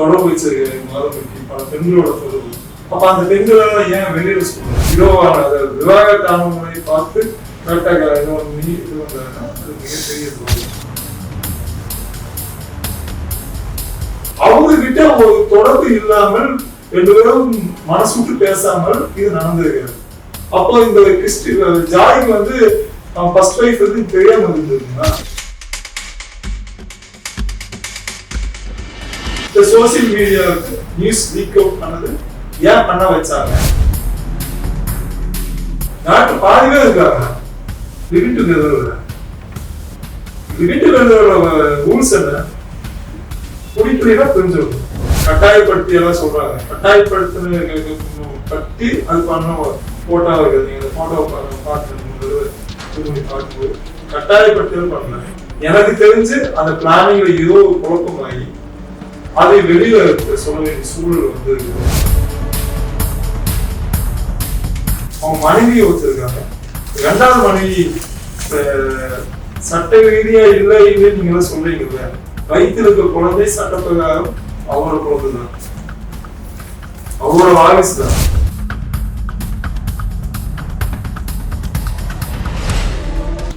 தொடர்பு வச்சிருக்காரு மாதவட்டி பல பெண்களோட தொடர்பு அப்ப அந்த பெண்கள் எல்லாம் ஏன் வெளியில சொல்றாங்க விரோவான அதாவது விவாகரத்தான பார்த்து கரெக்டாக இது பண்ணி இது பண்றாங்கன்னா அது மிகப்பெரிய அவங்க கிட்ட ஒரு தொடர்பு இல்லாமல் ரெண்டு பேரும் மனசு விட்டு பேசாமல் இது நடந்திருக்காரு அப்போ இந்த கிறிஸ்டி ஜாய்க்கு வந்து ஃபர்ஸ்ட் ஒய்ஃப் வந்து இருந்ததுன்னா இந்த சோசியல் மீடியாவுக்கு நியூஸ் லீக் அவுட் பண்ணது ஏன் பண்ண வச்சாங்க? நாட்டு பாதி பேர் இருக்காங்க. லிவிங் டுகெதர் லிவிங் டுகெதரோட ரூல்ஸ் என்ன? குடிக்கிறீங்க புரிஞ்சிடும் கட்டாயப்படுத்தி எல்லாம் சொல்றாங்க. கட்டாயப்படுத்தின பற்றி அது பண்ண போட்டோ இருக்குது நீங்க அந்த போட்டோ பார்க்கும்போது இது பண்ணி பார்க்கும்போது கட்டாயப்படுத்தி பண்ணல. எனக்கு தெரிஞ்சு அந்த பிளானிங்ல ஏதோ குழப்பமாகி அதை வெளியில சொல்ல வேண்டிய சூழல் வந்து அவங்க மனைவியை ஒத்துருக்காங்க ரெண்டாவது மனைவி அஹ், சட்ட ரீதியா இல்லை இல்லை நீங்க எல்லாம் சொல்றீங்கல்ல வயித்துல இருக்க குழந்தை சட்ட பிரகாரம் அவரோட குழந்தை தான். அவரோட வாரிசு தான்.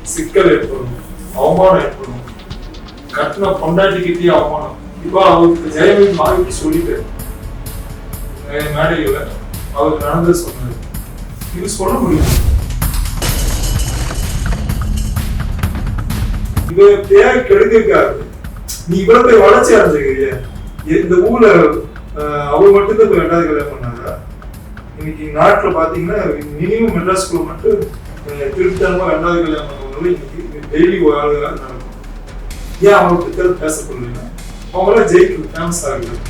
சிக்கல் ஏற்படும் அவமானம் ஏற்படும். கட்டின பொண்டாட்டி கிட்டே அவமானம். இப்போ அவருக்கு ஜெயலலிதா மாறிட்டு சொல்லிட்டு மேடையில் அவர் நடந்து சொன்னார். இது சொல்ல முடியும்? இது பேர் கெடுக்காது நீ இவ்வளவு போய் வளர்ச்சி அடைஞ்சிருக்கிறிய இந்த ஊர்ல அவர் மட்டும்தான் இப்ப ரெண்டாவது கல்யாணம் பண்ணாங்க இன்னைக்கு நாட்டுல பார்த்தீங்கன்னா மினிமம் மெட்ராஸ் ஸ்கூல் மட்டும் அஹ், ரெண்டாவது கல்யாணம் பண்ணவங்களும் இன்னைக்கு டெய்லி ஆளுகளாக நடக்கும். ஏன் அவங்க பத்தி பேசப்படலைன்னா அவங்களாம் ஜெயிக்கணும். ஃபேமஸ் ஆகணும்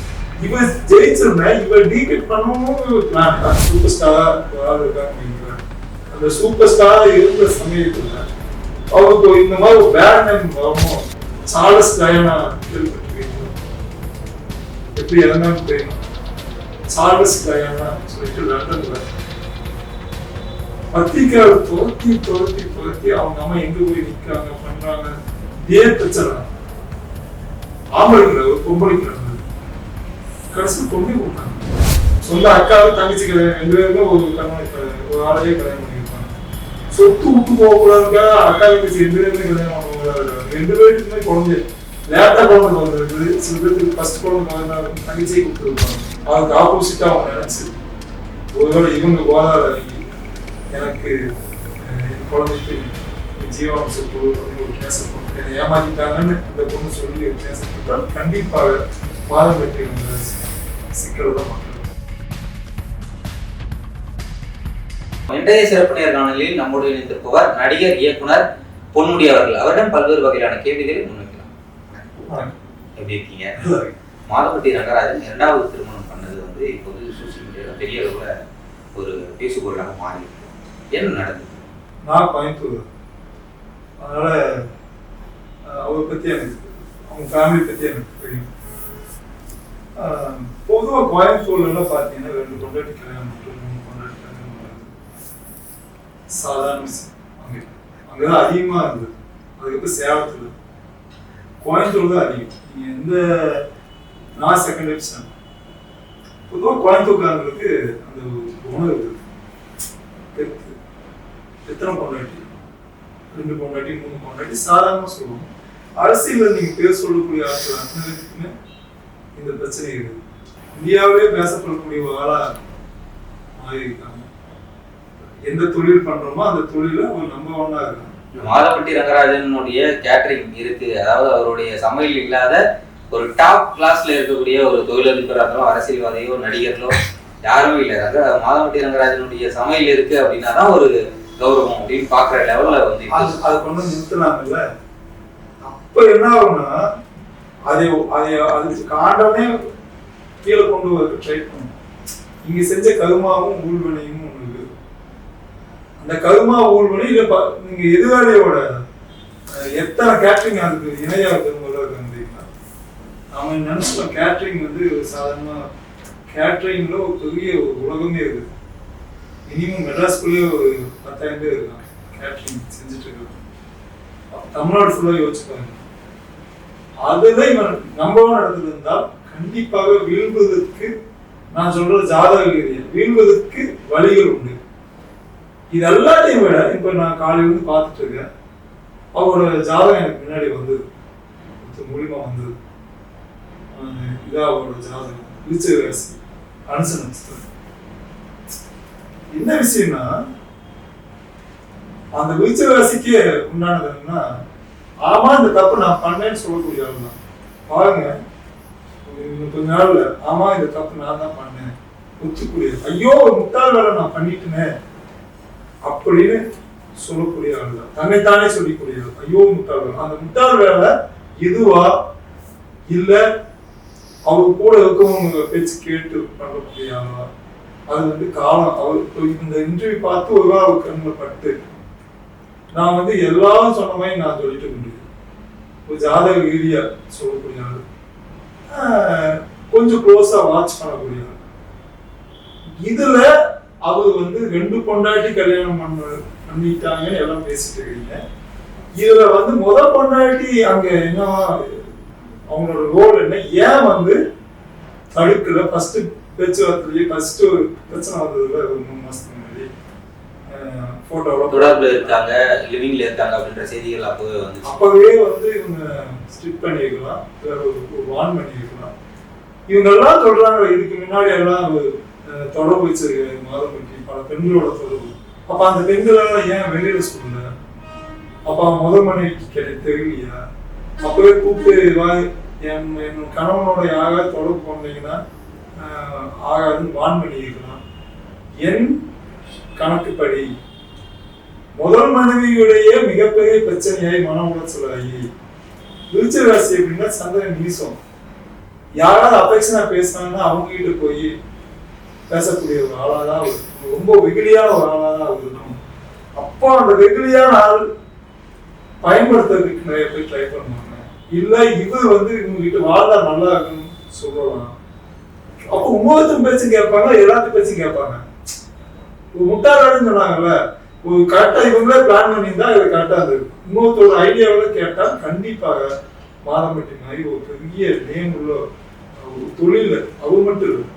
இவ ஜெயிச்சிருந்தா இவ டீகெட் பண்ணணும் பிளான் தான் சூப்பர் ஸ்டாரா ஆள் இருக்காங்க அந்த சூப்பர் ஸ்டாரா இருக்கிற சமயத்துல அவருக்கு இந்த மாதிரி ஒரு பேட் நேம் வரணும் சார்லஸ் டயனா கேள்விப்பட்டிருக்கீங்க எப்படி இறந்தான்னு தெரியும்? சார்லஸ் டயனா சொல்லிட்டு லண்டன்ல பத்திரிக்கை துரத்தி துரத்தி துரத்தி அவங்க அம்மா எங்க போய் நிற்கிறாங்க பண்றாங்க? இதே பிரச்சனை. ஆம்பளைக்கு ஒரு கடைசி கொண்டே கொடுத்தாங்க சொந்த அக்காவும் தங்கச்சிக்கு கல்யாணம் ரெண்டு ஒரு கல்யாணம் ஒரு ஆளையே கல்யாணம் பண்ணியிருப்பாங்க. சொத்து விட்டு போகக்கூடாதுக்கா அக்கா தங்கச்சி ரெண்டு பேருமே கல்யாணம் பண்ணுவாங்க ரெண்டு பேருக்குமே குழந்தை. லேட்டா குழந்தை வந்திருக்குது சில பேருக்கு ஃபர்ஸ்ட் குழந்தை தங்கச்சியை கொடுத்துருப்பாங்க அதுக்கு ஆப்போசிட்டா அவங்க நினைச்சு ஒருவேளை இவங்க போதாத? எனக்கு குழந்தைக்கு ஜீவாம்சம் கொடு அப்படின்னு போட்டு என்னை ஏமாத்திட்டாங்கன்னு இந்த பொண்ணு சொல்லி ஒரு கேச போட்டால் கண்டிப்பாக வெற்றி சிக்கல் தான் இன்றைய சிறப்பு நேர்காணலில் நம்முடைய இணைந்திருப்பவர் நடிகர் இயக்குனர் பொன்முடி அவர்கள். அவரிடம் பல்வேறு வகையிலான கேள்விகளை முன்வைக்கலாம். எப்படி இருக்கீங்க? மாதவட்டி ரங்கராஜன் இரண்டாவது திருமணம் பண்ணது வந்து இப்போது சோசியல் மீடியாவில் பெரிய அளவில் ஒரு பேசுபொருளாக மாறி என்ன நடந்தது? நான் கோயம்புத்தூர். அதனால அவரை பத்தி எனக்கு அவங்க ஃபேமிலி பத்தி எனக்கு தெரியும். பொதுவாக பொதுவா கோயம்புத்தூர்ல பாத்தீங்கன்னா ரெண்டு கொண்டாட்டி கல்யாணம் மட்டும் மூணு கொண்டாடி கல்யாணம் சாதாரண விஷயம். அங்கே அங்கதான் அதிகமா இருந்தது. அதுக்கப்புறம் சேலத்துல. கோயம்புத்தூர் தான் அதிகம். நீங்க எந்த நான் செகண்ட் டிவிஷன் பொதுவாக கோயம்புத்தூர்காரங்களுக்கு அந்த உணவு இருக்குது எத்தனை கொண்டாட்டி ரெண்டு பொண்டாட்டி மூணு பொண்டாட்டி சாதாரணமா சொல்லுவோம் அரசியலில் நீங்க பேர் சொல்லக்கூடிய ஆட்கள் அத்தனை பேருக்குமே இந்த பிரச்சனை இருக்குது இந்தியாவிலே பேசப்படக்கூடிய ஒரு ஆளா மாறி இருக்காங்க எந்த தொழில் பண்றோமோ அந்த தொழில ஒரு நம்பர் ஒன்னா இருக்காங்க. மாதவட்டி ரங்கராஜனுடைய கேட்டரிங் இருக்கு. அதாவது அவருடைய சமையல் இல்லாத ஒரு டாப் கிளாஸ்ல இருக்கக்கூடிய ஒரு தொழிலதிபராக அரசியல்வாதியோ நடிகர்களோ யாருமே இல்லை. அதாவது ரங்கராஜனுடைய சமையல் இருக்கு அப்படின்னா தான் ஒரு கௌரவம் அப்படின்னு பாக்குற லெவல்ல வந்து அது அதை கொண்டு நிறுத்தினாங்கல்ல அப்ப என்ன ஆகும்னா அதை அதை அதுக்கு காண்டமே கீழே கொண்டு வர ட்ரை பண்ணும். இங்க செஞ்ச கருமாவும் ஊழ்வனையும் ஒண்ணு இருக்கு. அந்த கருமா ஊழ்வனை இல்ல நீங்க எதிராளியோட எத்தனை கேட்டரிங் அதுக்கு இணையா இருக்கிறவங்கள இருக்காங்க அவன் நினைச்சுக்கோ கேட்டரிங் வந்து சாதாரணமா கேட்டரிங்ல ஒரு பெரிய ஒரு உலகமே இருக்கு. மினிமம் மெட்ராஸ்குள்ளேயே ஒரு பத்தாயிரம் பேர் இருக்காங்க. கேட்டரிங் செஞ்சுட்டு இருக்காங்க தமிழ்நாடு ஃபுல்லாக யோசிச்சு பாருங்க. அதுதான் இவன் நம்பவும் ஒன் இடத்துல கண்டிப்பாக வீழ்வதற்கு நான் சொல்ற ஜாதக ரீதியா வீழ்வதற்கு வழிகள் உண்டு. இது எல்லாத்தையும் விட இப்ப நான் காலையில இருந்து பார்த்துட்டு இருக்கேன். அவரோட ஜாதகம் எனக்கு முன்னாடி வந்தது. மூலியமா வந்தது. இதான் அவரோட ஜாதகம். விருச்சிக ராசி. அனுச நட்சத்திரம் என்ன விஷயம்னா அந்த விருச்சிக ராசிக்கு உண்டானது என்னன்னா ஆமா இந்த தப்பு நான் பண்ணேன்னு சொல்லக்கூடிய ஆள் தான் பாருங்க இன்னும் கொஞ்ச நாள்ல ஆமா இந்த தப்பு நான் தான் பண்ணேன். ஒத்துக்கூடிய ஐயோ ஒரு முட்டாள் வேலை நான் பண்ணிட்டேனே அப்படின்னு சொல்லக்கூடிய ஆள் தான் தன்னைத்தானே சொல்லிக்கூடிய ஆள் ஐயோ முட்டாள் வேலை. அந்த முட்டாள் வேலை இதுவா இல்ல அவர் கூட இருக்கவங்க பேச்சு கேட்டு பண்ணக்கூடிய ஆளா அது வந்து காலம். அவர் இந்த இன்டர்வியூ பார்த்து ஒரு வாரம் அவர் கண்ணில் பட்டு நான் வந்து எல்லாரும் சொன்ன மாதிரி நான் சொல்லிட்டு முடியும். ஒரு ஜாதக ரீதியா சொல்லக்கூடிய ஆள். கொஞ்சம் க்ளோஸா வாட்ச் பண்ணக்கூடிய ஆள். இதுல அவர் வந்து ரெண்டு பொண்டாட்டி கல்யாணம் பண்ண பண்ணிட்டாங்கன்னு எல்லாம் பேசிட்டு இருக்கீங்க. இதுல வந்து முத பொண்டாட்டி அங்க என்ன அவங்களோட ரோல் என்ன? ஏன் வந்து தடுக்கல? ஃபர்ஸ்ட் பேச்சுவார்த்தையிலேயே ஃபர்ஸ்ட் ஒரு பிரச்சனை வந்ததுல ஒரு மூணு மாசத்துக்கு தொடர்புல இருக்காங்க லிவிங்ல இருக்காங்க அப்படின்ற செய்திகள் அப்பவே வந்துச்சு. அப்பவே வந்து இவங்க ஸ்ட்ரிக் பண்ணிருக்கலாம் இல்ல ஒரு வார்ன் பண்ணிருக்கலாம் இவங்க எல்லாம் சொல்றாங்க இதுக்கு முன்னாடி எல்லாம் தொடர்பு வச்சிருக்காரு மாதம்பட்டி பல பெண்களோட தொடர்பு அப்ப அந்த பெண்கள் எல்லாம் ஏன் வெளியில சொல்லல அப்ப முதல் மனைவிக்கு கிடை தெரியலையா? அப்பவே கூப்பிட்டு வா என் என் கணவனோட யாராவது தொடர்பு பண்ணீங்கன்னா ஆகாதுன்னு வான் பண்ணியிருக்கலாம். என் கணக்குப்படி முதல் மனைவியுடைய மிகப்பெரிய பிரச்சனையாய் மன உளைச்சலாகி விருச்சிக ராசி அப்படின்னா சந்திரன் நீசம். யாராவது அபெக்ஷனா பேசினாங்கன்னா அவங்க கிட்ட போய் பேசக்கூடிய ஒரு ஆளா தான் அவர். ரொம்ப வெகுளியான ஒரு ஆளா தான் அவர் இருக்கணும். அப்போ அந்த வெகுளியான ஆள் பயன்படுத்துறதுக்கு நிறைய பேர் ட்ரை பண்ணுவாங்க. இல்ல இது வந்து இவங்ககிட்ட வாழ்ந்தா நல்லா இருக்குன்னு சொல்லலாம் அப்போ ஒவ்வொருத்தரும் பேச்சு கேட்பாங்க எல்லாத்தையும் பேச்சு கேட்பாங்க. ஒரு முட்டாளான்னு சொன்னாங்கல்ல ஒரு கரெக்டாக இவங்களே பிளான் பண்ணியிருந்தா இது கரெக்டாக இருந்தது இன்னொருத்தரோட ஐடியாவில் கேட்டால் கண்டிப்பாக மாதம்பட்டி மாதிரி ஒரு பெரிய நேம் உள்ள ஒரு தொழில் அவர் மட்டும் இருக்கும்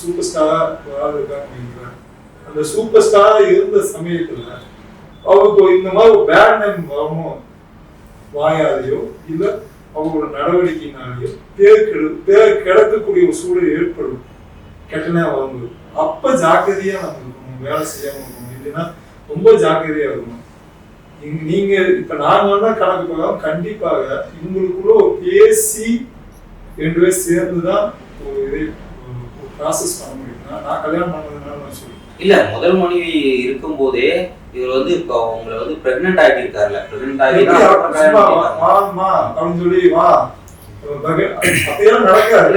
சூப்பர் ஸ்டாராக யாராவது இருக்காங்க அந்த சூப்பர் ஸ்டாராக இருந்த சமயத்தில் அவருக்கு இந்த மாதிரி ஒரு பேட் நேம் வரணும் வாயாலேயோ இல்லை அவங்களோட நடவடிக்கையினாலேயோ பேர் கெடு பேர் கிடக்கக்கூடிய ஒரு சூழல் ஏற்படும். கெட்டனே வந்து அப்போ ஜாக்கிரதையாக நம்ம வேலை செய்யாமல் இல்லைன்னா ரொம்ப ஜாக்கிரதையா இருக்கணும். நீங்க இப்ப நாங்க வந்து கணக்கு பிரகாரம் கண்டிப்பாக இவங்களுக்குள்ள பேசி ரெண்டு பேர் சேர்ந்துதான் ஒரு இதை ப்ராசஸ் பண்ண முடியும். நான் கல்யாணம் பண்ணதுனால சொல்றேன் இல்ல முதல் மனைவி இருக்கும் போதே இவர் வந்து இப்போ உங்களை வந்து பிரெக்னென்ட் ஆகி இருக்காருல்ல பிரெக்னென்ட் ஆகி அப்படின்னு சொல்லி வா.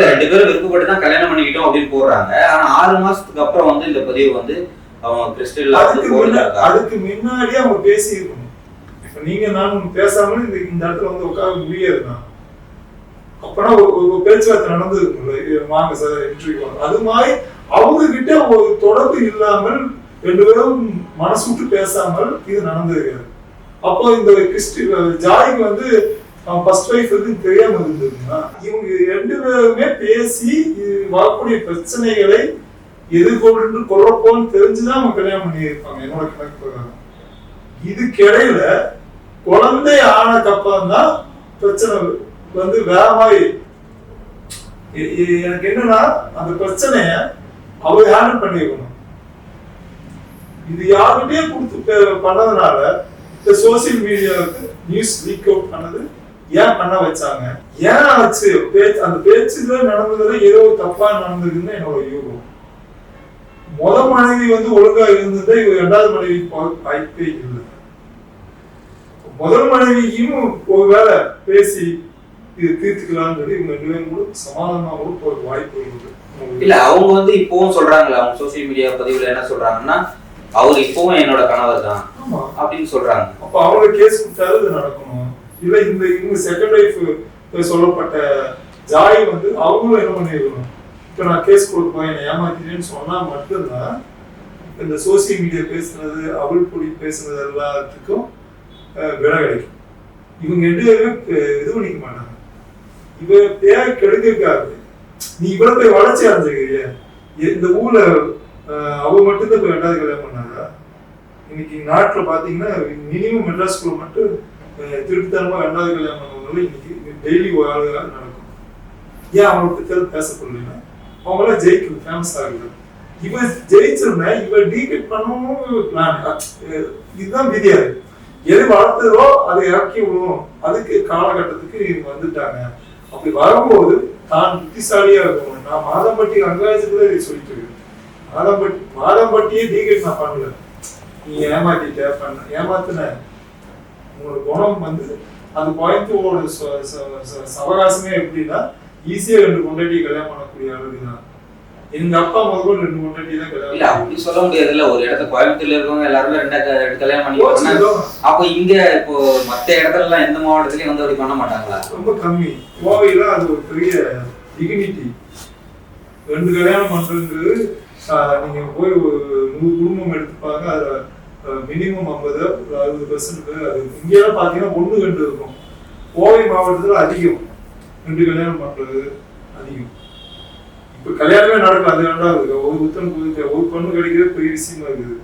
ரெண்டு பேரும் விருப்பப்பட்டு தான் கல்யாணம் பண்ணிக்கிட்டோம் அப்படின்னு போடுறாங்க. ஆனா ஆறு மாசத்துக்கு அப்புறம் வந்து இந்த பதிவு வந்து அவங்க கிறிஸ்டல்ல வந்து அதுக்கு போட்டுட்டு முன்ன- இருக்காங்க அதுக்கு முன்னாடியே அவங்க பேசி இருக்கணும் இப்ப நீங்க நான் பேசாம இந்த இந்த இடத்துல வந்து உட்கார முடியாது தான். அப்பனா ஒரு பேச்சுவார்த்தை இது வாங்க சார் இன்டர்வியூ அது மாதிரி அவங்க கிட்ட ஒரு தொடர்பு இல்லாமல் ரெண்டு பேரும் மனசு விட்டு பேசாமல் இது நடந்திருக்காது. அப்போ இந்த கிறிஸ்டி ஜாய்க்கு வந்து ஃபர்ஸ்ட் ஒய்ஃப் வந்து தெரியாம இருந்ததுன்னா இவங்க ரெண்டு பேருமே பேசி வரக்கூடிய பிரச்சனைகளை எதிர்கொண்டு குழப்பம்னு தெரிஞ்சுதான் அவங்க கல்யாணம் பண்ணியிருப்பாங்க என்னோட கணக்கு பிரகாரம். இதுக்கிடையில குழந்தை ஆனதுக்கப்புறம் தான் பிரச்சனை வந்து வேற மாதிரி. எனக்கு என்னன்னா அந்த பிரச்சனைய அவர் ஹேண்டில் பண்ணிருக்கணும். இது யாருக்கிட்டே கொடுத்து பண்ணதுனால இந்த சோசியல் மீடியாவுக்கு நியூஸ் லீக் அவுட் பண்ணது ஏன் பண்ண வச்சாங்க? ஏன் ஆச்சு? பேச்சு அந்த பேச்சுல நடந்ததுல ஏதோ தப்பா நடந்ததுன்னு என்னோட யூகம். முத மனைவி வந்து ஒழுங்கா இருந்ததை இவர் இரண்டாவது மனைவி வாய்ப்பே இல்லை. முதல் மனைவியும் ஒருவேளை பேசி இது தீர்த்துக்கலாம்னு சொல்லி இவங்க ரெண்டு பேரும் கூட சமாதானமா கூட போற வாய்ப்பு இருக்குது இல்ல அவங்க வந்து இப்பவும் சொல்றாங்களா அவங்க சோசியல் மீடியா பதிவுல என்ன சொல்றாங்கன்னா அவர் இப்பவும் என்னோட கணவர் தான் அப்படின்னு சொல்றாங்க. அப்ப அவங்க கேஸ் கொடுத்தாலும் இது நடக்கணும். இல்ல இந்த இவங்க செகண்ட் லைஃப் சொல்லப்பட்ட ஜாய் வந்து அவங்களும் என்ன பண்ணிருக்கணும்? இப்போ நான் கேஸ் கொடுப்பேன் என்னை ஏமாத்தினேன்னு சொன்னால் மட்டும்தான் இந்த சோசியல் மீடியா பேசுனது அவள் பொடி பேசுனது எல்லாத்துக்கும் விலை கிடைக்கும். இவங்க ரெண்டு இது பண்ணிக்க மாட்டாங்க. இவ பேர் கெடுக்காது நீ இவ்வளவு போய் வளர்ச்சி அடைஞ்சிருக்கிறிய இந்த ஊர்ல அவள் அவ மட்டும்தான் போய் ரெண்டாவது கல்யாணம் பண்ணாங்க. இன்னைக்கு நாட்டில் பார்த்தீங்கன்னா மினிமம் மெட்ராஸ் ஸ்கூல் மட்டும் திருப்பித்தனமாக ரெண்டாவது கல்யாணம் பண்ணவங்களும் இன்னைக்கு டெய்லி ஒரு நடக்கும். ஏன் அவங்களை பத்தி பேசப்படலைன்னா அவங்களாம் ஜெயிக்கணும் ஃபேமஸ் ஆகணும் இவன் ஜெயிச்சிருந்தா இவன் டீகெட் பண்ணணும் பிளான் இதுதான் விதியாது எது வளர்த்ததோ அதை இறக்கி விடுவோம் அதுக்கு காலகட்டத்துக்கு இவங்க வந்துட்டாங்க. அப்படி வரும்போது தான் புத்திசாலியா இருக்கணும். நான் மாதம்பட்டி ரங்கராஜுக்கு இதை சொல்லிட்டு இருக்கேன். மாதம்பட்டி மாதம்பட்டியே டீகெட் நான் பண்ணல. நீ ஏமாத்திட்ட பண்ண ஏமாத்தின. உங்களோட குணம் வந்து அந்த கோயம்புத்தூரோட ச- ச- ச- சவகாசமே எப்படின்னா ஈஸியா ரெண்டு கொண்டாட்டி கல்யாணம் பண்ணக்கூடிய தான். எங்க அப்பா முதல்ல ரெண்டு கொண்டாட்டி தான் இல்ல கல்யாணம் அப்படி சொல்ல முடியாதுல்ல. ஒரு இடத்த கோயம்புத்தூர்ல இருக்கவங்க எல்லாருமே ரெண்டா கல்யாணம் பண்ணி அப்போ இங்க இப்போ மத்த இடத்துல எல்லாம் எந்த மாவட்டத்திலயும் வந்து அப்படி பண்ண மாட்டாங்களா? ரொம்ப கம்மி. கோவையில அது ஒரு பெரிய டிகினிட்டி ரெண்டு கல்யாணம் பண்றது ஆஹ், நீங்க போய் ஒரு நூறு குடும்பம் எடுத்து பாருங்க அதுல மினிமம் ஐம்பது அறுபது பெர்சன்ட் அது இங்கெல்லாம் பாத்தீங்கன்னா ஒண்ணு ரெண்டு இருக்கும். கோவை மாவட்டத்துல அதிகம். ரெண்டு கல்யாணம் பண்றது அதிகம். இப்ப கல்யாணமே நடக்கும் அது இருக்குது ஒரு புத்தன் புது ஒரு பொண்ணு கிடைக்கிறது பெரிய விஷயமா இருக்குது.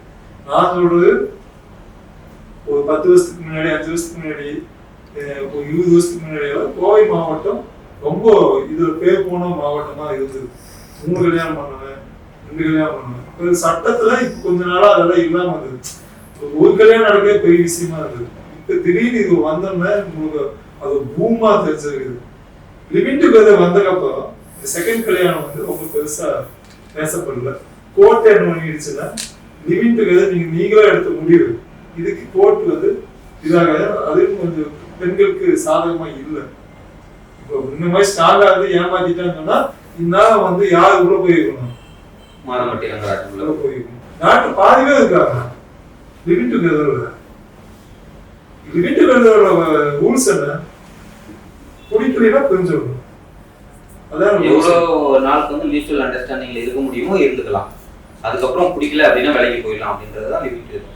நான் சொல்றது ஒரு பத்து வருஷத்துக்கு முன்னாடி அஞ்சு வருஷத்துக்கு முன்னாடி ஒரு இருபது வருஷத்துக்கு முன்னாடி கோவை மாவட்டம் ரொம்ப இதுல பேர் போன மாவட்டமா இருந்தது. மூணு கல்யாணம் பண்ணுவேன் ரெண்டு கல்யாணம் பண்ணுவேன். சட்டத்துல இப்போ கொஞ்ச நாளா அதெல்லாம் இல்லாம இருந்தது ஒரு கல்யாணம் நடக்கவே பெரிய விஷயமா இருந்தது. இப்ப திடீர்னு இது வந்தோம்னா உங்களுக்கு அது பூமா தெரிஞ்சிருக்குது. லிவிங் டுகெதர் வந்ததுக்கப்புறம் இந்த செகண்ட் கல்யாணம் வந்து ரொம்ப பெருசா பேசப்படல. கோர்ட் என்ன பண்ணிடுச்சுன்னா லிவிங் டுகெதர் நீங்க நீங்களா எடுத்த முடிவு. இதுக்கு கோர்ட் வந்து இதாக அதுவும் கொஞ்சம் பெண்களுக்கு சாதகமா இல்லை. இப்போ இந்த மாதிரி ஸ்ட்ராங்கா இருந்து ஏமாத்திட்டாங்கன்னா இந்நேரம் வந்து யார் உள்ள போயிருக்கணும்? ரங்கராஜன் உள்ள போயிருக்கணும். நாட்டு பாதிவே இருக்காங்க. லிவிங் டுகெதர்ல லிவிங் டுகெதரோட ரூல்ஸ் என்ன? பிடிக்கலைன்னா புரிஞ்சுக்கணும் அதான். எவ்வளவு நாளுக்கு வந்து மியூச்சுவல் அண்டர்ஸ்டாண்டிங்ல இருக்க முடியுமோ இருந்துக்கலாம். அதுக்கப்புறம் பிடிக்கல அப்படின்னா வேலைக்கு போயிடலாம் அப்படின்றதுதான் லிமிட் இருக்கும்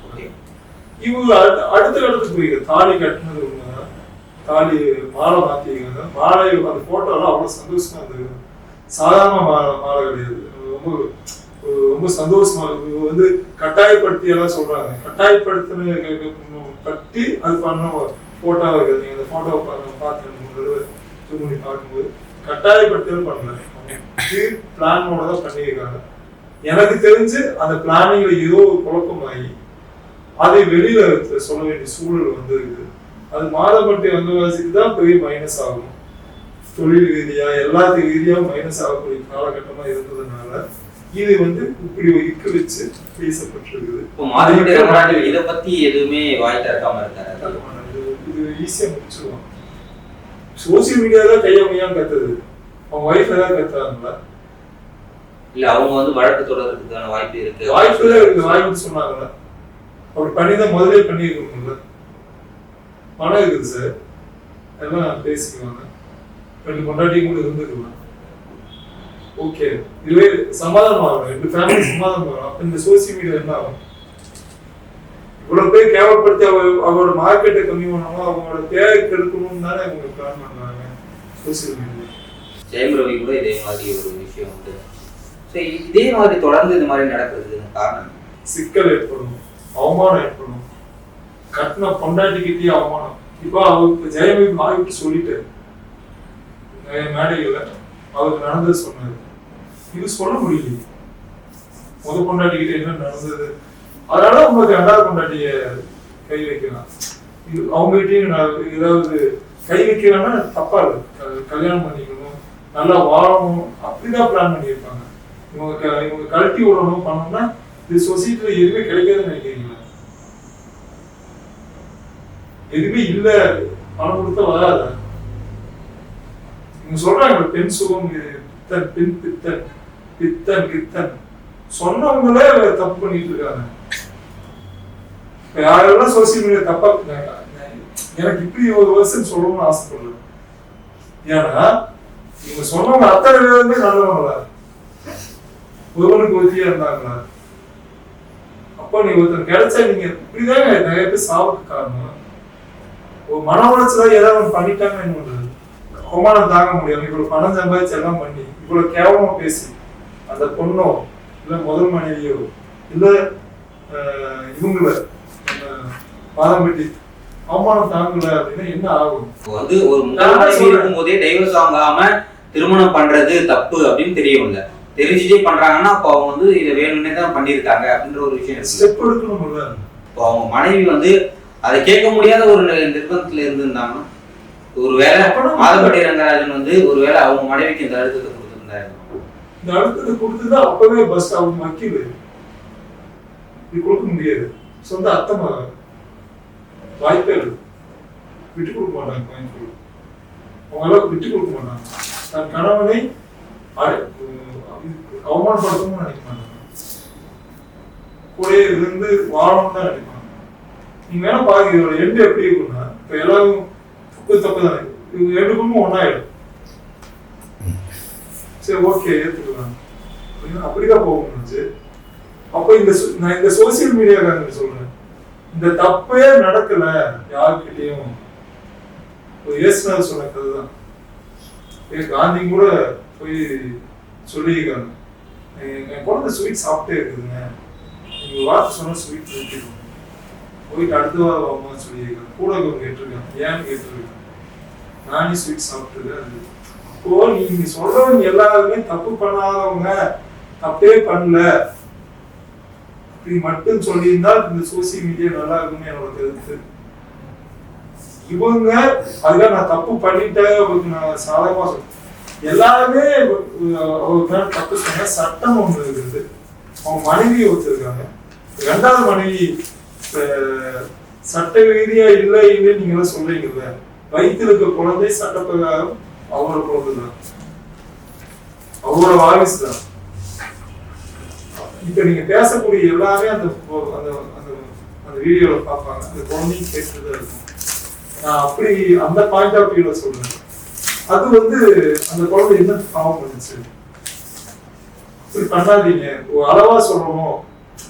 இவங்க அடுத்த அடுத்த கட்டத்துக்கு போயிருக்க தாலி கட்டினது உண்மைதான் தாலி மாலை மாத்திருக்காங்க. மாலை அந்த போட்டோலாம் அவ்வளவு சந்தோஷமா இருந்தது. சாதாரண மாலை மாலை கிடையாது. ரொம்ப ரொம்ப சந்தோஷமா இருக்கு. வந்து கட்டாயப்படுத்தி எல்லாம் சொல்றாங்க. கட்டாயப்படுத்தின கட்டி அது பண்ண போட்டோ இருக்குது. நீங்க அந்த போட்டோவை பாருங்க பார்த்து ஜூம் பண்ணி பார்க்கும்போது கட்டாயப்படுத்தலும் பண்ணல. பிளானோட தான் பண்ணியிருக்காங்க. எனக்கு தெரிஞ்சு அந்த பிளானிங்ல ஏதோ ஒரு குழப்பமாகி அதை வெளியில சொல்ல வேண்டிய சூழல் வந்து இருக்குது அது மாதப்பட்டி வந்தவாசிக்கு தான் பெரிய மைனஸ் ஆகும். தொழில் ரீதியா எல்லாத்துக்கு ரீதியா மைனஸ் ஆகக்கூடிய காலகட்டமா இருந்ததுனால இது வந்து இப்படி ஒரு இக்கு வச்சு பேசப்பட்டிருக்குது. இதை பத்தி எதுவுமே வாய் திறக்காம இருக்காரு? இது- ஈஸியா முடிச்சிருவான் சோசியல் மீடியா தான் கையமையான்னு கத்துது அவன் ஒய்ஃப் ஏதாவது கத்துறாங்களா? இல்ல அவங்க வந்து வழக்கு தொடர்றதுக்கான வாய்ப்பு இருக்கு. வாய்ப்பு தான் இருக்கு வாய்ப்பு சொன்னாங்கல்ல அப்படி பண்ணி தான் முதலே பண்ணியிருக்கணும்ல பணம் இருக்குது சார் எல்லாம் பேசிக்குவாங்க. ரெண்டு கொண்டாட்டியும் கூட இருந்துக்கலாம். ஓகே இதுவே சமாதானம் ஆகும் ரெண்டு ஃபேமிலி சமாதானம் ஆகும் அப்ப இந்த சோசியல் மீடியா என்ன ஆகும்? இவ்வளவு பேர் கேவலப்படுத்தி அவ அவரோட மார்க்கெட்டை கம்மி பண்ணணும் அவங்களோட தேவை கெடுக்கணும்னு தானே அவங்க பிளான் பண்றாங்க. சோசியல் மீடியா ஜெயம் ரவி கூட இதே மாதிரி ஒரு விஷயம் உண்டு. ஸோ இதே மாதிரி தொடர்ந்து இது மாதிரி நடக்கிறதுக்கு காரணம்? சிக்கல் ஏற்படும் அவமானம் ஏற்படும் கட்டின பொண்டாட்டிக்கிட்டே அவமானம். இப்போ அவருக்கு ஜெயமி மாறிவிட்டு சொல்லிட்டு மேடையில் அவருக்கு நடந்தது சொன்னாரு. இது சொல்ல முடியல முத பொண்டாட்டிக்கிட்ட என்ன நடந்தது? அதனால உங்களுக்கு ரெண்டாவது பொண்டாட்டிய கை வைக்கலாம். இது அவங்ககிட்டயும் நான் ஏதாவது கை வைக்கலாம்னா தப்பா இருக்கு கல்யாணம் பண்ணிக்கணும் நல்லா வாழணும் அப்படிதான் பிளான் பண்ணியிருப்பாங்க. இவங்க இவங்க கழட்டி விடணும் பண்ணணும்னா இது சொசைட்டில எதுவுமே கிடைக்காதுன்னு நினைக்கிறீங்களா? எதுவுமே இல்ல பணம் கொடுத்தா வராது? இவங்க சொல்றாங்க பெண் சுகம் பித்தன் பெண் பித்தன் பித்தன் கித்தன் சொன்னவங்களே தப்பு பண்ணிட்டு இருக்காங்க. யாரெல்லாம் சோசியல் மீடியா தப்பா எனக்கு இப்படி ஒரு வருஷம் சொல்லணும்னு ஆசைப்படுறேன் ஏன்னா இவங்க சொன்னவங்க அத்தனை பேருமே நல்லவங்களா? ஒருவனுக்கு ஒருத்தியா இருந்தாங்களா? அப்போ நீ ஒருத்தர் கிடைச்சா நீங்க இப்படிதாங்க நிறைய பேர் சாவுக்கு காரணம். ஒரு மன உளைச்சலா ஏதாவது ஒண்ணு பண்ணிட்டாங்க என்ன பண்றது? அவமானம் தாங்க முடியாது இவ்வளவு பணம் சம்பாதிச்சு எல்லாம் பண்ணி இவ்வளவு கேவலமா பேசி அந்த பொண்ணோ இல்ல முதல் மனைவியோ இல்ல இவங்கள பாதம்பட்டி அவமானம் தாங்கல அப்படின்னா என்ன ஆகும்? வந்து ஒரு முதல் சொல்றேன். இருக்கும்போதே டைவர்ஸ் வாங்காம திருமணம் பண்றது தப்பு அப்படின்னு தெரியும்ல. தெரிஞ்சுட்டே பண்றாங்கன்னா அப்போ அவங்க வந்து இதை வேணும்னே தான் பண்ணியிருக்காங்க அப்படின்ற ஒரு விஷயம் ஸ்டெப் எடுக்கணும்ல இப்போ அவங்க மனைவி வந்து அதை கேட்க முடியாத ஒரு நிர்பந்தத்துல இருந்திருந்தாங்கன்னா ஒருவேளை அப்பனா- மாதம்பட்டி ரங்கராஜன் வந்து ஒருவேளை அவங்க மனைவிக்கு இந்த அழுத்தத்தை கொடுத்திருந்தாரு. இந்த அடுத்தது கொடுத்துதான் அப்பவே பஸ் அவங்க வக்கீல் இது கொடுக்க முடியாது. சொந்த அத்தை மகன் வாய்ப்பே இல்லை. விட்டு கொடுக்க மாட்டாங்க கோயம்புத்தூர் அவங்க அளவுக்கு விட்டு கொடுக்க மாட்டாங்க. தன் கணவனை அட- அவமானப்படுத்தணும்னு நினைக்க மாட்டாங்க கூடயே இருந்து வாழணும்னு தான் நினைப்பாங்க நீங்க வேணா பாருங்க இதோட எண்டு எப்படி இருக்கும்னா இப்ப எல்லாரும் தப்பு தப்பு தானே. இவங்க ரெண்டு குடும்பம் ஒன்னாயிடும் சரி ஓகே ஏத்துக்கலாம். அப்படிதான் போக முடிஞ்சு அப்ப இந்த நான் இந்த சோசியல் மீடியாக்காரங்க சொல்றேன். இந்த தப்பே நடக்கல யாருக்கிட்டையும் ஒரு சொன்ன கதை தான் காந்தி கூட போய் சொல்லியிருக்காங்க என் குழந்தை ஸ்வீட் சாப்பிட்டே இருக்குதுங்க. நீங்க வார்த்தை சொன்னா ஸ்வீட் நிறுத்திடுவோம் போயிட்டு அடுத்த வாரம் வாமா சொல்லியிருக்காங்க கூட கேட்டிருக்காங்க. ஏன்னு கேட்டிருக்காங்க? நானே ஸ்வீட் சாப்பிட்டுருக்கேன் அது. இப்போ நீங்க சொல்றவங்க எல்லாருமே தப்பு பண்ணாதவங்க. தப்பே பண்ணல. அப்படி மட்டும் சொல்லியிருந்தால் இந்த சோசியல் மீடியா நல்லா இருக்கும்னு என்னோட கருத்து இவங்க அதுல நான் தப்பு பண்ணிட்டேன் நான் சாதகமா சொல்றேன் எல்லாருமே அஹ், தப்பு சொன்ன சட்டம் ஒண்ணு இருக்குது. அவங்க மனைவி ஒருத்தருக்காங்க ரெண்டாவது மனைவி சட்ட ரீதியா இல்லை இல்லைன்னு நீங்க எல்லாம் சொல்றீங்கல்ல வயித்துல இருக்க குழந்தை சட்டப்பிரகாரம் அவரோட குழந்தை தான் அவரோட வாரிசு தான். இப்ப நீங்க பேசக்கூடிய எல்லாமே அந்த அந்த அந்த அந்த வீடியோல பார்ப்பாங்க. அந்த குழந்தையும் கேட்டுட்டு தான் இருக்கும். நான் அப்படி அந்த பாயிண்ட் ஆஃப் வியூல சொல்றேன். அது வந்து அந்த குழந்தை என்ன பாவம் பண்ணுச்சு? இப்படி பண்ணாதீங்க. ஒரு அளவா சொல்லணும்.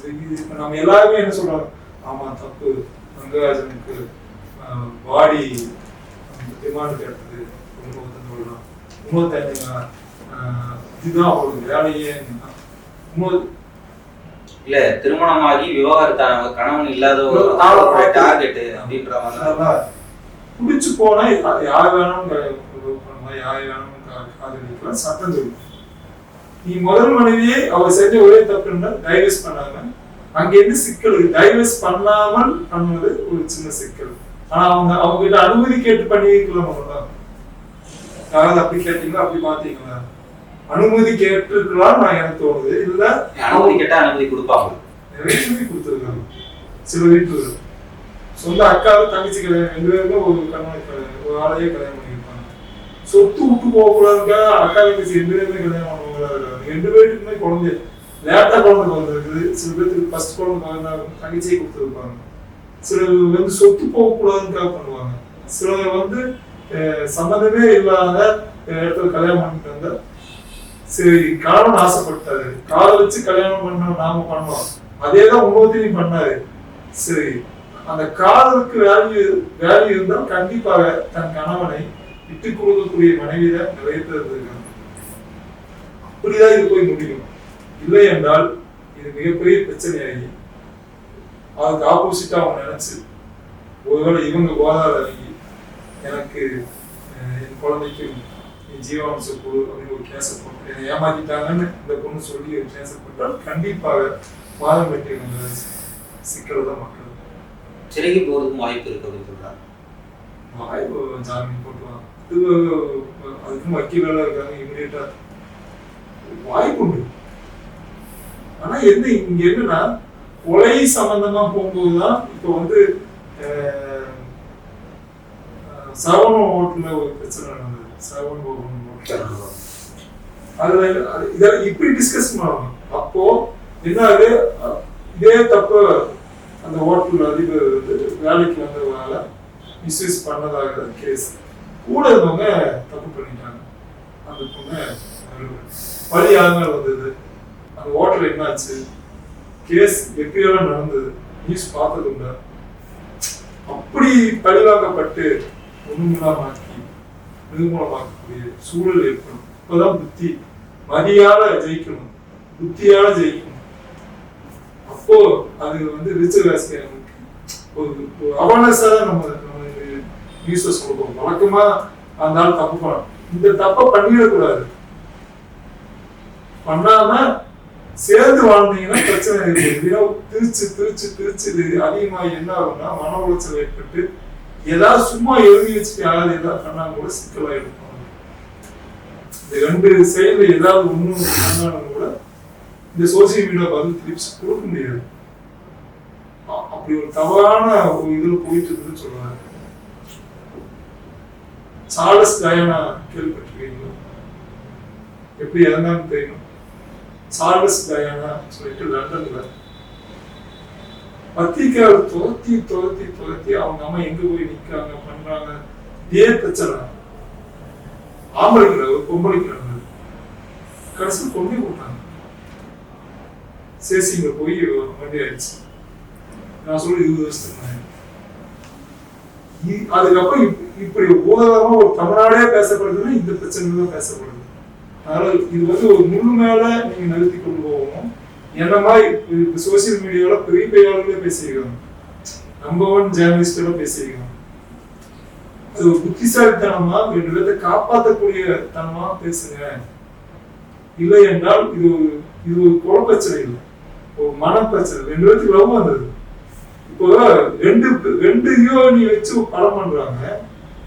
இது இப்ப நம்ம எல்லாருமே என்ன சொல்றோம் ஆமா தப்பு. ரங்கராஜனுக்கு பாடி டிமாண்ட் கேட்டது. இன்னொருத்தன் சொல்லலாம் ஆஹ், இதுதான் அவருக்கு வேலையே. இன்னொரு இல்ல திருமணமாகி விவாகரத்தான கணவன் இல்லாத ஒரு ஆமா. டார்கெட் அப்படின்ற மாதிரி. புடிச்சு போனா யார் பண்ணலாம் யார் வேணாலும் கா- காதலிக்கலாம் சட்டம் சொல்லும் நீ முதல் மனைவியே அவ செஞ்ச ஒரே தப்பு என்ன டைவர்ஸ் பண்ணாம அங்க என்ன சிக்கல் டைவர்ஸ் பண்ணாமல் பண்ணுவது ஒரு சின்ன சிக்கல். ஆனா அவங்க அவங்க கிட்ட அனுமதி கேட்டு பண்ணிருக்கலாம் அவ்வளவுதான் யாராவது அப்படி கேட்டீங்களா? அப்படி பாத்தீங்களா அனுமதி கேட்டிருக்கலாம் நான் எனக்கு தோணுது. இல்ல அனுமதி கேட்டா அனுமதி கொடுப்பாங்க. நிறைய சொல்லி கொடுத்துருக்காங்க. சில வீட்டுல. சொந்த அக்காவும் தங்கச்சி கல்யாணம் ரெண்டு பேருமே ஒரு கல்யாணம் ஒரு ஆளையே கல்யாணம் பண்ணியிருப்பாங்க. சொத்து விட்டு போகக்கூடாதுக்கா? அக்கா தங்கச்சி ரெண்டு பேருமே கல்யாணம் பண்ணக்கூடாது ரெண்டு பேருக்குமே குழந்தை. லேட்டா குழந்தை பிறந்திருக்குது. சில பேருக்கு ஃபர்ஸ்ட் குழந்தை பிறந்தா தங்கச்சியை கொடுத்துருப்பாங்க. சிலர் வந்து சொத்து போகக்கூடாதுக்காக பண்ணுவாங்க. சிலர் வந்து சம்மந்தமே இல்லாத இடத்துல கல்யாணம் பண்ணிட்டு வந்தா சரி காலம் ஆசைப்பட்டாரு. காலை வச்சு கல்யாணம் பண்ண நாம பண்ணோம். அதே தான் இன்னொருத்தையும் பண்ணாரு. சரி அந்த காதலுக்கு வேல்யூ வேல்யூ இருந்தால் கண்டிப்பாக தன் கணவனை விட்டு கொடுக்கக்கூடிய மனைவி தான் நிறைய அப்படிதான் இது போய் முடியும். இல்லை என்றால் இது மிகப்பெரிய பிரச்சனையாகி அதுக்கு ஆப்போசிட்டா அவங்க நினைச்சு ஒருவேளை இவங்க போதாத எனக்கு என் குழந்தைக்கும் ஜீவாம்ச குழு அப்படின்னு ஒரு கேச போட்டு ஏமாத்திட்டாங்கன்னு இந்த பொண்ணு சொல்லி ஒரு கேச போட்டால் கண்டிப்பாக பெற்று சிக்கல் தான் மக்கள். சிறைக்கு போறதுக்கும் வாய்ப்பு இருக்கு அப்படின்னு சொல்றாங்க வாய்ப்பு ஜாமீன் போட்டுவாங்க இது அதுக்கும் வக்கீலெல்லாம் இருக்காங்க இமீடியட்டா வாய்ப்பு உண்டு. ஆனா என்ன இங்க என்னன்னா கொலை சம்பந்தமா போகும்போதுதான் இப்போ வந்து சரவண ஹோட்டல்ல ஒரு பிரச்சனை நடந்தது அதுல அது- இதெல்லாம் இப்படி டிஸ்கஸ் பண்ணணும் அப்போ என்ன இதே தப்பு அந்த ஹோட்டல் அதிபர் வந்து வேலைக்கு வந்ததுனால மிஸ்யூஸ் பண்ணதாக கேஸ் கூட இருந்தவங்க தப்பு பண்ணிட்டாங்க அந்த பொண்ணு பழி யார் வந்தது அந்த ஹோட்டல் என்னாச்சு கேஸ் எப்படியெல்லாம் நடந்தது நியூஸ் பார்த்தது உண்டா அப்படி பழிவாங்கப்பட்டு ஒண்ணுமில்லா மாற்றி நிர்மூலமாக்கக்கூடிய சூழல் ஏற்படும். இப்பதான் புத்தி. மதியால ஜெயிக்கணும். புத்தியால ஜெயிக்கணும். அப்போ அது வந்து ரிச்சராசிக்காரங்களுக்கு ஒரு அவேர்னஸா தான் நம்ம நம்ம நியூஸஸ் கொடுப்போம் வழக்கமா அந்த ஆள் தப்பு பண்ணணும். இந்த தப்பை பண்ணிடக்கூடாது. பண்ணாம சேர்ந்து வாழ்ந்தீங்கன்னா பிரச்சனை இருக்கு. திருச்சு திருச்சு திருச்சு இது அதிகமாக என்ன ஆகும்னா மன உளைச்சல் ஏற்பட்டு ஏதாவது சும்மா எழுதி வச்சுட்டு யாராவது ஏதாவது பண்ணா கூட சிக்கலாயிருக்கும் இந்த ரெண்டு செயல் ஏதாவது ஒன்று பண்ணாலும் கூட இந்த சோசியல் மீடியா பார்த்து டிப்ஸ் கொடுக்க முடியாது. அப்படி ஒரு தவறான ஒரு இதுல போயிட்டு இருக்குன்னு சொல்றாங்க. சார்லஸ் டயானா கேள்விப்பட்டிருக்கீங்களா? எப்படி இறந்தான்னு தெரியும். சார்லஸ் டயானா சொல்லிட்டு லண்டன்ல பத்திரிக்கையாளர் துரத்தி துரத்தி துரத்தி அவங்க அம்மா எங்க போய் நிக்காங்க பண்றாங்க? இதே பிரச்சனை ஆம்பளைக்கிற ஒரு கடைசி கொண்டே போட்டாங்க சேசிங்க போய் வண்டி ஆயிடுச்சு. நான் சொல்லி இருபது வருஷத்துக்கு அதுக்கப்புறம் இப்- இப்படி ஊடகமா ஒரு தமிழ்நாடே பேசப்படுதுன்னா இந்த பிரச்சனை தான் பேசப்படுது. அதனால இது வந்து ஒரு முழு மேல நீங்க நிறுத்தி கொண்டு போவோம். என்னமா இப்ப சோசியல் மீடியால பெரிய பெரிய ஆளுங்களே பேசியிருக்காங்க நம்பர் ஒன் ஜேர்னலிஸ்டோட பேசியிருக்காங்க அது புத்திசாலித்தனமா ரெண்டு பேர்த்த காப்பாற்றக்கூடிய தனமா பேசுங்க இல்லை என்றால் இது ஒரு இது ஒரு குல பிரச்சனை இல்லை ஒரு மன பிரச்சனை ரெண்டு பேருக்கு லவ் வந்தது இப்போ ரெண்டு ரெண்டு யோனி வச்சு படம் பண்றாங்க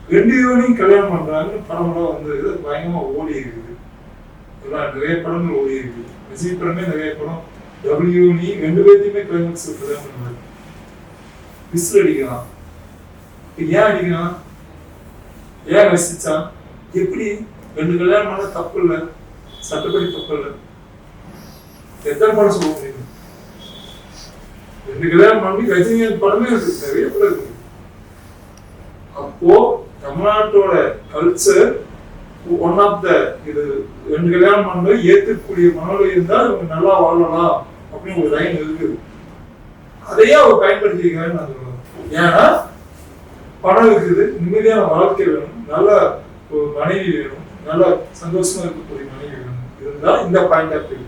ரெண்டு யோனியும் கல்யாணம் பண்றாங்கன்னு படம்லாம் வந்து பயங்கரமா ஓடி இருக்குது நிறைய படங்கள் ஓடி இருக்குது விஜய் படமே நிறைய படம் டபிள்யூ நீ ரெண்டு பேர்த்தையுமே கிளைமேக்ஸ் கல்யாணம் பண்ணுவாரு விசில் அடிக்கிறான் ஏன் அடிக்கிறான் ஏன் ரசிச்சான் எப்படி? ரெண்டு கல்யாணம் பண்ண தப்பு இல்லை. சட்டப்படி தப்பு இல்லை. எத்தனை படம் சொல்ல முடியும்? ரெண்டு கல்யாணம் பண்ணி ரஜினிகாந்த் படமே இருக்கு. நிறைய படம் இருக்கு. அப்போ தமிழ்நாட்டோட கல்ச்சர் ஒன் ஆஃப் த இது ரெண்டு கல்யாணம் பண்ண ஏத்துக்கூடிய மனநிலை இருந்தா இவங்க நல்லா வாழலாம். அப்படின்னு ஒரு லைன் இருக்குது அதையே அவர் பயன்படுத்திக்கிறாருன்னு நான் சொல்லுவேன் ஏன்னா பணம் இருக்குது நிம்மதியான வாழ்க்கை வேணும் நல்ல ஒரு மனைவி வேணும் நல்ல சந்தோஷமா இருக்கக்கூடிய மனைவி வேணும். இருந்தால் இந்த பாயிண்ட் ஆஃப் வியூ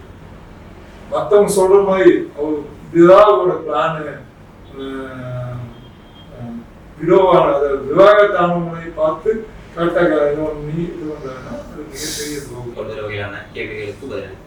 மற்றவங்க சொல்ற மாதிரி அவர் இதுதான் அவரோட பிளானு விடோவான அதாவது விவாகத்தான முறையை பார்த்து கரெக்டாக இது பண்ணி இது பண்ணுறாங்கன்னா அது மிகப்பெரிய வகையான கேள்விகளுக்கு பதிலளிக்கும்